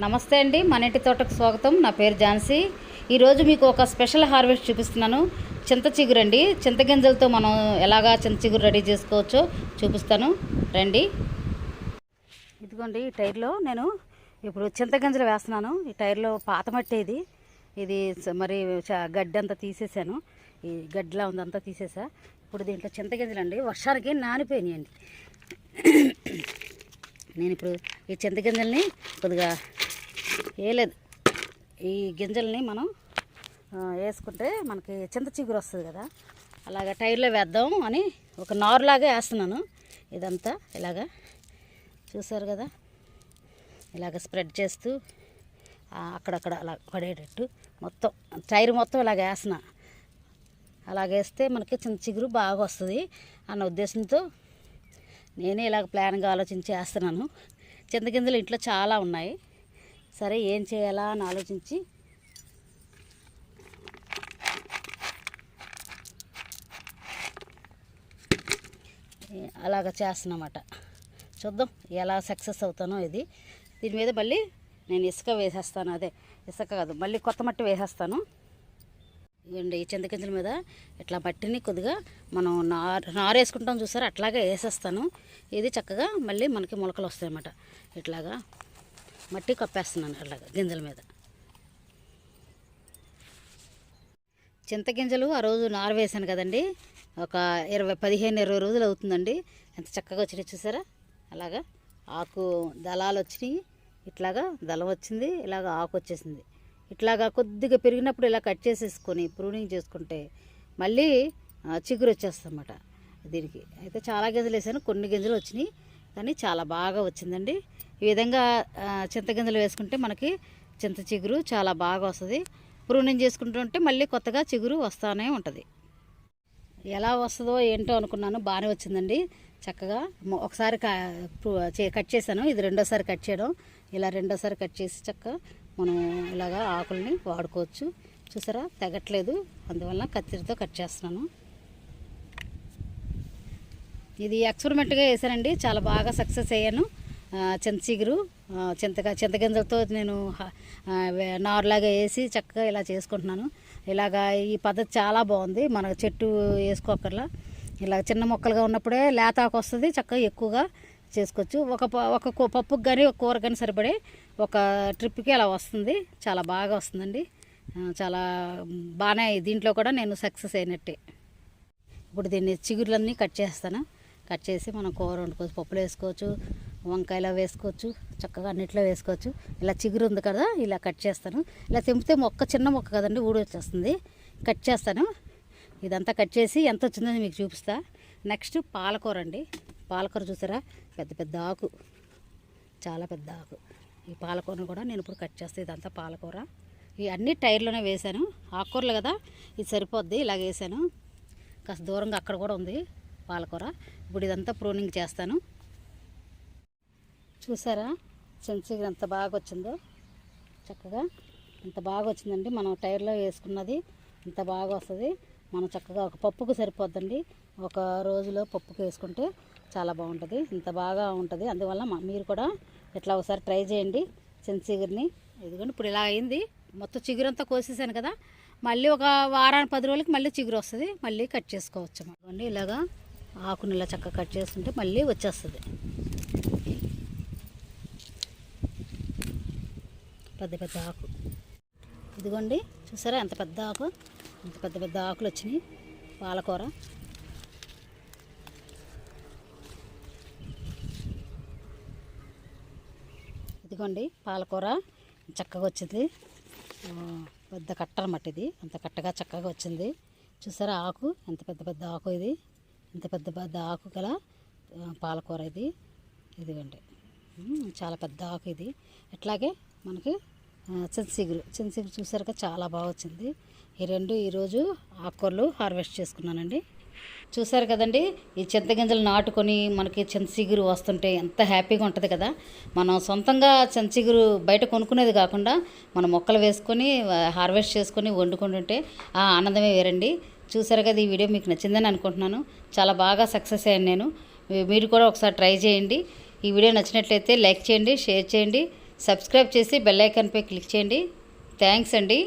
నమస్తే అండి మన ఇంటి తోటకు స్వాగతం. నా పేరు ఝాన్సీ. ఈరోజు మీకు ఒక స్పెషల్ హార్వెస్ట్ చూపిస్తున్నాను. చింత చిగురు అండి. చింత గింజలతో మనం ఎలాగా చింత చిగురు రెడీ చేసుకోవచ్చో చూపిస్తాను. రండి. ఇదిగోండి ఈ టైర్లో నేను ఇప్పుడు చింత గింజలు వేస్తున్నాను. ఈ టైర్లో పాత మట్టి ఇది. ఇది మరి చ- గడ్డి అంతా తీసేసాను. ఈ గడ్డిలా ఉందంతా తీసేసా. ఇప్పుడు దీంట్లో చింత గింజలు అండి. వర్షానికి నానిపోయినాయండి. నేను ఇప్పుడు ఈ చింత గింజల్ని కొద్దిగా వేయలేదు ఈ గింజల్ని మనం వేసుకుంటే మనకి చింత చిగురు వస్తుంది కదా. అలాగ టైర్లో వేద్దాం అని ఒక నారులాగా వేస్తున్నాను. ఇదంతా ఇలాగా చూసారు కదా? ఇలాగ స్ప్రెడ్ చేస్తూ అక్కడక్కడ అలా పడేటట్టు మొత్తం టైర్ మొత్తం ఇలాగ వేసిన అలాగేస్తే మనకి చింత చిగురు బాగా వస్తుంది అన్న ఉద్దేశంతో నేనే ఇలాగ ప్లాన్గా ఆలోచించి వేస్తున్నాను. చింతగింజలు ఇంట్లో చాలా ఉన్నాయి. సరే ఏం చేయాలా అని ఆలోచించి అలాగ చేస్తున్నమాట. చూద్దాం ఎలా సక్సెస్ అవుతానో ఇది. దీని మీద మళ్ళీ నేను ఇసుక వేసేస్తాను అదే ఇసుక కాదు మళ్ళీ కొత్త మట్టి వేసేస్తాను. ఇవ్వండి ఈ చింతకింజల మీద ఇట్లా మట్టిని కొద్దిగా మనం నారు నారు వేసుకుంటాం చూసారా? అట్లాగే వేసేస్తాను. ఇది చక్కగా మళ్ళీ మనకి మొలకలు వస్తాయి అన్నమాట ఇట్లాగా మట్టి కప్పేస్తున్నాను అట్లాగా గింజల మీద. చింతగింజలు ఆ రోజు నారు వేసాను కదండి. ఒక ఇరవై పదిహేను ఇరవై రోజులు అవుతుందండి. ఎంత చక్కగా వచ్చినాయి చూసారా? అలాగా ఆకు దళాలు వచ్చినాయి. ఇట్లాగా దళం వచ్చింది ఇలాగ ఆకు వచ్చేసింది. ఇట్లాగా కొద్దిగా పెరిగినప్పుడు ఇలా కట్ చేసేసుకొని ప్రూనింగ్ చేసుకుంటే మళ్ళీ చిగురు వచ్చేస్తుంది అన్నమాట దీనికి. అయితే చాలా గింజలు వేసాను కొన్ని గింజలు వచ్చినాయి. కానీ చాలా బాగా వచ్చిందండి. ఈ విధంగా చింతగింజలు చింత గింజలు వేసుకుంటే మనకి చింత చిగురు చాలా బాగా వస్తుంది. ప్రూనింగ్ చేసుకుంటుంటే మళ్ళీ కొత్తగా చిగురు వస్తూనే ఉంటుంది. ఎలా వస్తుందో ఏంటో అనుకున్నాను బాగానే వచ్చిందండి. చక్కగా ఒకసారి కట్ చేశాను. ఇది రెండోసారి కట్ చేయడం. ఇలా రెండోసారి కట్ చేసి చక్కగా మనం ఇలాగా ఆకుల్ని వాడుకోవచ్చు. చూసారా? తెగట్లేదు. అందువల్ల కత్తిరితో కట్ చేస్తున్నాను. ఇది ఎక్స్పెరిమెంట్గా వేసానండి చాలా బాగా సక్సెస్ అయ్యాను. ఆ, చింత చిగురు చింతగా చింతగింజలతో నేను నారులాగా వేసి చక్కగా ఇలా చేసుకుంటున్నాను. ఇలాగా ఈ పద్ధతి చాలా బాగుంది. మన చెట్టు వేసుకోకర్లా ఇలా చిన్న మొక్కలుగా ఉన్నప్పుడే లేతాకు వస్తుంది చక్కగా ఎక్కువగా చేసుకోవచ్చు. ఒక ప- ఒక పప్పుకి కానీ ఒక కూర కానీ సరిపడే ఒక ట్రిప్కి అలా వస్తుంది. చాలా బాగా వస్తుందండి. చాలా బాగానే దీంట్లో కూడా నేను సక్సెస్ అయినట్టే. ఇప్పుడు దీన్ని చిగుర్లన్నీ కట్ చేస్తాను. కట్ చేసి మనం కూర వండుకోవచ్చు పప్పులు వేసుకోవచ్చు వంకాయలో వేసుకోవచ్చు చక్కగా అన్నిట్లో వేసుకోవచ్చు. ఇలా చిగురు ఉంది కదా ఇలా కట్ చేస్తాను. ఇలా తెంపితే మొక్క చిన్న మొక్క కదండి ఊడి వచ్చేస్తుంది. కట్ చేస్తాను. ఇదంతా కట్ చేసి ఎంత వచ్చిందో మీకు చూపిస్తా. నెక్స్ట్ పాలకూర అండి. పాలకూర చూసారా? పెద్ద పెద్ద ఆకు. చాలా పెద్ద ఆకు. ఈ పాలకూరను కూడా నేను ఇప్పుడు కట్ చేస్తాను ఇదంతా పాలకూర. ఈ అన్ని టైర్లోనే వేశాను. ఆకుకూరలు కదా ఇది సరిపోద్ది ఇలా వేసాను కాస్త దూరంగా అక్కడ కూడా ఉంది. పాలకూర. ఇప్పుడు ఇదంతా ప్రూనింగ్ చేస్తాను. చూసారా? సెన్సిగా ఎంత బాగా వచ్చిందో చక్కగా ఎంత బాగా వచ్చిందండి మనం టైర్లో వేసుకున్నది ఇంత బాగా వస్తుంది మనం చక్కగా ఒక పప్పుకు సరిపోద్దండి. ఒక రోజులో పప్పుకు వేసుకుంటే చాలా బాగుంటుంది. ఇంత బాగా ఉంటుంది. అందువల్ల మీరు కూడా ఇట్లా ఒకసారి ట్రై చేయండి చిగురిని ఎందుకంటే ఇప్పుడు ఇలా అయింది. మొత్తం చిగురంతా కోసేసాను కదా. మళ్ళీ ఒక వారానికి పది రోజులకి మళ్ళీ చిగురు వస్తుంది. మళ్ళీ కట్ చేసుకోవచ్చు అండి ఇలాగా ఆకుని ఇలా చక్కగా కట్ చేస్తుంటే మళ్ళీ వచ్చేస్తుంది. పెద్ద పెద్ద ఆకు. ఇదిగోండి చూసారా ఎంత పెద్ద ఆకు? ఎంత పెద్ద పెద్ద ఆకులు వచ్చినాయి. పాలకూర. ఇదిగోండి పాలకూర చక్కగా వచ్చింది. పెద్ద కట్ట అన్నమాట ఇది. అంత కట్టగా చక్కగా వచ్చింది. చూసారా ఆకు? ఎంత పెద్ద పెద్ద ఆకు ఇది. ఇంత పెద్ద పెద్ద ఆకు గల పాలకూర ఇది. ఇదిగండి. చాలా పెద్ద ఆకు ఇది. అట్లాగే మనకి చింతసిగురు. చింతసిగురు చూసారుగా చాలా బాగా వచ్చింది. ఈ రెండు ఈరోజు ఆకుకూరలు హార్వెస్ట్ చేసుకున్నానండి. చూసారు కదండి ఈ చింతగింజలు నాటుకొని మనకి చింతసిగురు వస్తుంటే ఎంత హ్యాపీగా ఉంటుంది కదా. మనం సొంతంగా చింతసిగురు బయట కొనుక్కునేది కాకుండా మనం మొక్కలు వేసుకొని హార్వెస్ట్ చేసుకొని వండుకుంటుంటే ఆ ఆనందమే వేరండి. చూసారు కదా ఈ వీడియో మీకు నచ్చిందని అనుకుంటున్నాను. చాలా బాగా సక్సెస్ అయ్యాను నేను. మీరు కూడా ఒకసారి ట్రై చేయండి. ఈ వీడియో నచ్చినట్లయితే లైక్ చేయండి షేర్ చేయండి. సబ్స్క్రైబ్ చేసి బెల్ ఐకాన్పై క్లిక్ చేయండి. థ్యాంక్స్ అండి.